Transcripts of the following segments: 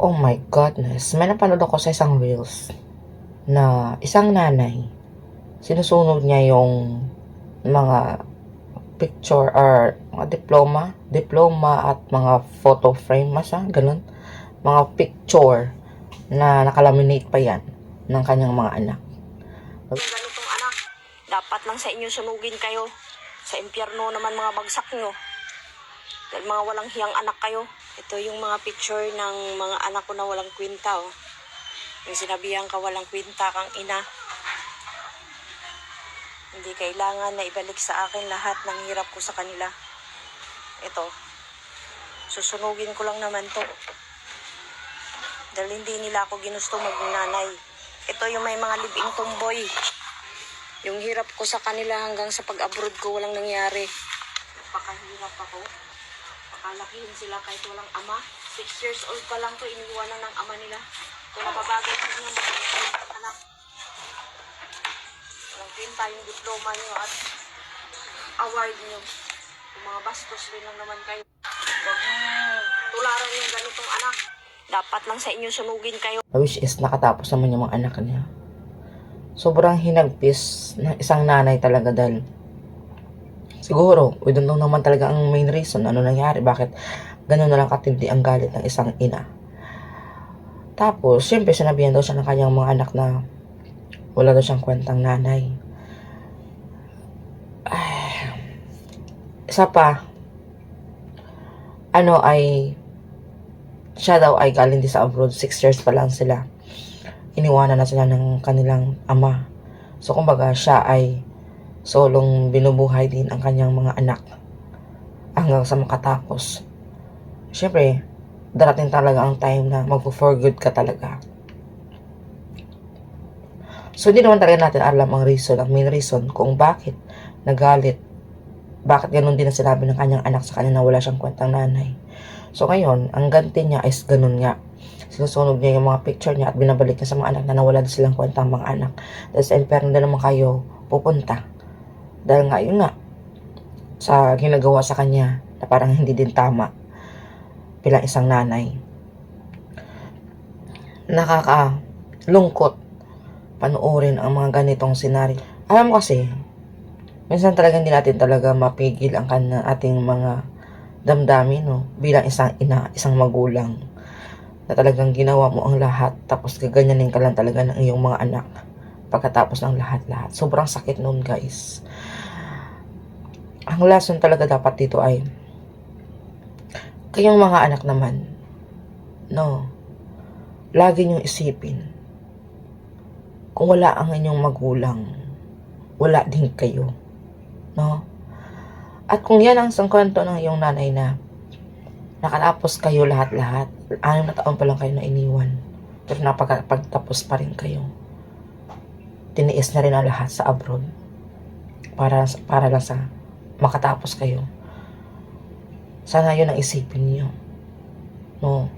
Oh my goodness. May napanood ako sa isang reels na isang nanay, sinusunod niya yung mga picture or mga diploma, diploma at mga photo frame masa, ganun. Mga picture na nakalaminate pa yan ng kanyang mga anak. Ganitong anak, dapat lang sa inyo sunugin kayo. Sa impyerno naman mga bagsak nyo. Dahil mga walang hiyang anak kayo. Ito yung mga picture ng mga anak ko na walang kwinta. Oh. Yung sinabihan ka walang kwinta kang ina. Hindi kailangan na ibalik sa akin lahat ng hirap ko sa kanila. Ito. Susunugin ko lang naman to. Dahil hindi nila ako ginusto magnanay. Ito yung may mga libing tomboy. Yung hirap ko sa kanila hanggang sa pag-abroad ko walang nangyari. Pakahirap ako. Pakalakihin sila kahit walang ama. Six years old pa lang to, iniwanan ng ama nila. Kung nababagay sa inyo, mga anak. Walang pinta yung diploma nyo at award nyo. Yung mga bastos rin lang naman kayo. Huwag tularan yung ganitong anak. Dapat lang sa inyo sunugin kayo. Which is nakatapos naman yung mga anak niya. Sobrang hinagpis na isang nanay talaga dahil siguro, we don't know naman talaga ang main reason ano nangyari, bakit ganun na lang katindi ang galit ng isang ina. Tapos, syempre sinabihan daw siya ng kanyang mga anak na wala daw siyang kwentang nanay. Ay, isa pa, ano ay siya daw ay galing din sa abroad, 6 years pa lang sila. Iniwanan na sila ng kanilang ama. So, kumbaga, siya ay solong binubuhay din ang kanyang mga anak hanggang sa makatapos. Siyempre, darating talaga ang time na mag-for good ka talaga. So, hindi naman talaga natin alam ang reason, ang main reason kung bakit nagalit, bakit ganun din ang sinabi ng kanyang anak sa kanya na wala siyang kwentang nanay. So ngayon, ang ganti niya is ganun nga. Sinusunog niya yung mga picture niya at binabalik niya sa mga anak na nawala din silang kwentang mga anak. Sa impyerno din naman kayo pupunta. Dahil nga, yun nga, sa ginagawa sa kanya na parang hindi din tama bilang isang nanay. Nakakalungkot panuorin ang mga ganitong senaryo. Alam mo kasi, minsan talaga hindi natin talaga mapigil ang kan ating mga damdamin, no? Bilang isang ina, isang magulang. Na talagang ginawa mo ang lahat, tapos gaganyanin ka lang talaga ng iyong mga anak. Pagkatapos ng lahat-lahat. Sobrang sakit noon, guys. Ang lesson talaga dapat dito ay, kayong mga anak naman, no, lagi niyong isipin, kung wala ang inyong magulang, wala din kayo. No? At kung yan ang sangkwento ng iyong nanay na nakatapos kayo lahat-lahat, anim na taon pa lang kayo na iniwan, pero napagtapos pa rin kayo. Tiniis na rin ang lahat sa abroad para, para lang sa makatapos kayo. Sana yun ang isipin niyo. No?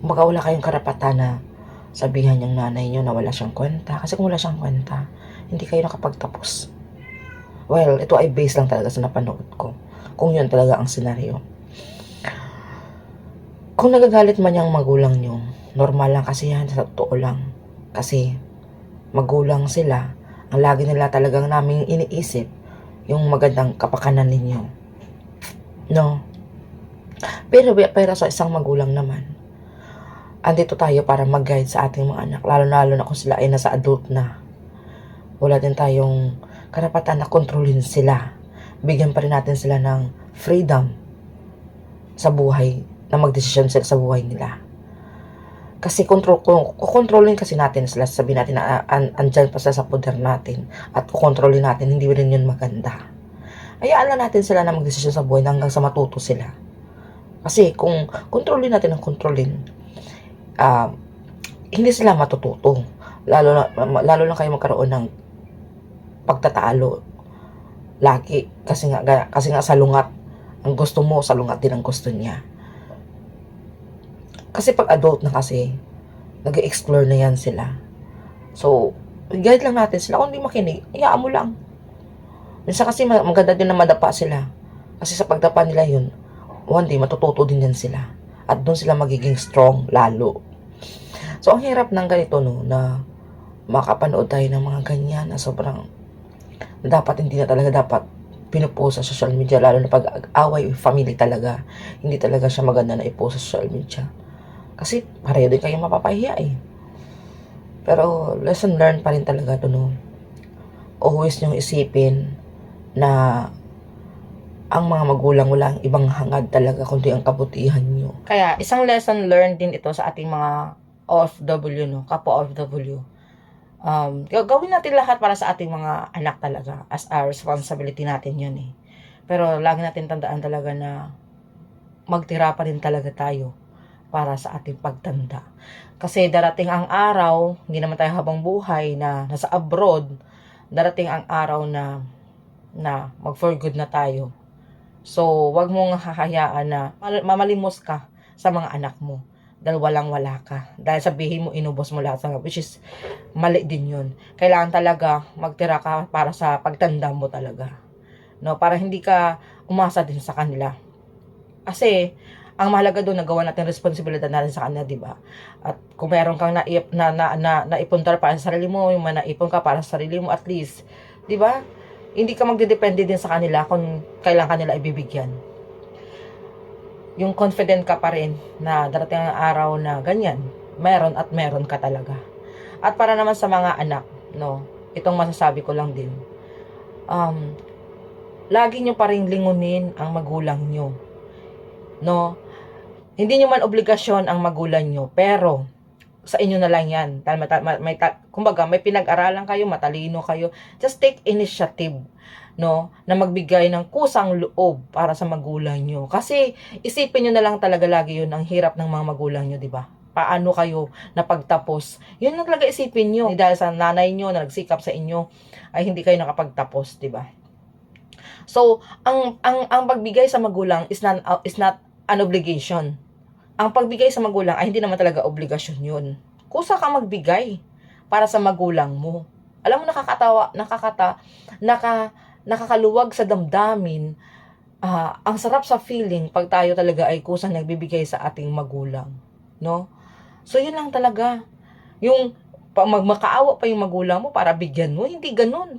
Baka wala kayong karapatan na sabihan yung nanay niyo na wala siyang kwenta. Kasi kung wala siyang kwenta, hindi kayo nakapagtapos. Well, ito ay based lang talaga sa napanood ko. Kung yun talaga ang senaryo. Kung nagagalit man yung magulang nyo, normal lang kasi yan sa totoo lang. Kasi magulang sila, ang lagi nila talagang namin iniisip yung magandang kapakanan ninyo. No? Pero, pero sa isang magulang naman, andito tayo para mag-guide sa ating mga anak, lalo-lalo na kung sila ay nasa adult na. Wala din tayong karapatan na kontrolin sila. Bigyan pa rin natin sila ng freedom sa buhay, na magdesisyon sila sa buhay nila. Kasi control, kung kukontrolin kasi natin sila, sabihin natin na an, andyan pa sila sa poder natin at kukontrolin natin, hindi rin yun maganda. Hayaan lang natin sila na magdesisyon sa buhay hanggang sa matuto sila. Kasi kung kontrolin natin ang kontrolin, ah, hindi sila matututo. Lalo na, lalo lang kayo magkaroon ng pagtatalo lagi kasi nga kasi nga salungat ang gusto mo salungat din ang gusto niya kasi pag adult na kasi nag-explore na yan sila. So guide lang natin sila. Kung hindi makinig iyaan mo lang. Minsan kasi maganda din na madapa sila. Kasi sa pagdapa nila yun one day matututo din yan sila. At doon sila magiging strong lalo. So, ang hirap ng ganito, no, na makapanood tayo ng mga ganyan na sobrang dapat hindi na talaga dapat pinupost sa social media lalo na pag away family talaga. Hindi talaga siya maganda na ipost sa social media kasi pareho din kayo mapapahiya eh. Pero lesson learned pa rin talaga to no? Always niyong isipin na ang mga magulang wala ang ibang hangad talaga kundi ang kabutihan niyo. Kaya isang lesson learned din ito sa ating mga OFW no, kapwa OFW um, gaw- gawin natin lahat para sa ating mga anak talaga as a responsibility natin yun eh. Pero lagi natin tandaan talaga na magtira pa rin talaga tayo para sa ating pagtanda. Kasi darating ang araw, hindi naman tayo habang buhay na nasa abroad, darating ang araw na na mag for good na tayo. So, wag mong hahayaan na mal- mamalimos ka sa mga anak mo dahil walang wala ka. Dahil sabihin mo, inubos mo lahat ng which is mali din yun. Kailangan talaga magtira ka para sa pagtanda mo talaga. No, para hindi ka umasa din sa kanila. Kasi, ang mahalaga doon, nagawa natin responsibilidad natin sa kanila, di ba? At kung meron kang naip, na, na, na, naipon para sa sarili mo, yung mga naipon ka para sa sarili mo, at least, di ba? Hindi ka magdedepende din sa kanila kung kailan kanila ibibigyan yung confident ka pa rin na darating ang araw na ganyan, meron at meron ka talaga. At para naman sa mga anak, no, itong masasabi ko lang din, um, lagi nyo pa rin lingunin ang magulang nyo. No, hindi nyo man obligasyon ang magulang nyo, pero sa inyo na lang yan. Mata, ma- may, kumbaga, may pinag-aralan kayo, matalino kayo. Just take initiative no, na magbigay ng kusang loob para sa magulang nyo. Kasi isipin nyo na lang talaga lagi yun ang hirap ng mga magulang nyo, di ba? Paano kayo napagtapos? Yun lang talaga isipin nyo. Dahil sa nanay nyo na nagsikap sa inyo, ay hindi kayo nakapagtapos, di ba? So, ang ang ang pagbigay sa magulang is not is not an obligation. Ang pagbigay sa magulang ay hindi naman talaga obligasyon 'yun. Kusa ka magbigay para sa magulang mo. Alam mo nakakatawa, nakakata, naka nakakaluwag sa damdamin. ah, ang sarap sa feeling pag tayo talaga ay kusang nagbibigay sa ating magulang, no? So yun lang talaga. Yung pag magmakaawa pa yung magulang mo para bigyan mo, hindi ganun.